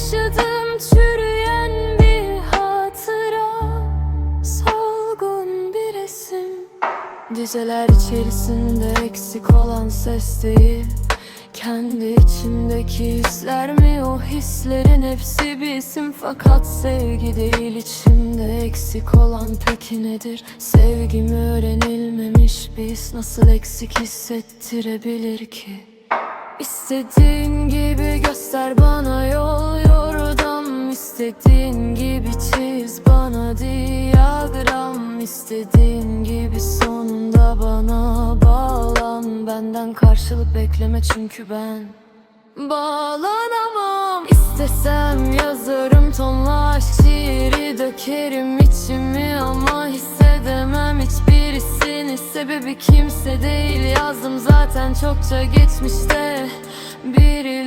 Yaşadım çürüyen bir hatıra. Solgun bir resim. Dizeler içerisinde eksik olan ses değil. Kendi içimdeki hisler mi? O hislerin hepsi bir isim Fakat sevgi değil içimde eksik olan peki nedir? Sevgimi öğrenilmemiş bir his nasıl eksik hissettirebilir ki? İstediğin gibi göster bana yol. İstediğin gibi çiz bana diyagram. İstediğin gibi sonunda bana bağlan. Benden karşılık bekleme çünkü ben Bağlanamam. İstesem yazarım tonla şiiri Dökerim içimi ama hissedemem hiçbirisini. Sebebi kimse değil yazdım zaten çokça geçmişte. Birilerine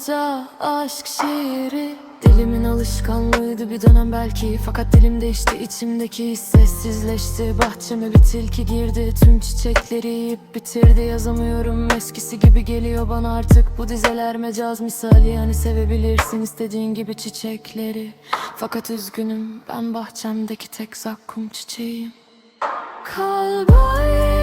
bolca aşk şiiri. Dilimin alışkanlığıydı bir dönem belki. Fakat dilim değişti içimdeki sessizleşti. Bahçeme bir tilki girdi. Tüm çiçekleri yiyip bitirdi. Yazamıyorum eskisi gibi geliyor bana artık. Bu dizeler mecaz misali yani sevebilirsin istediğin gibi çiçekleri. Fakat üzgünüm ben bahçemdeki tek zakkum çiçeğim. Taşı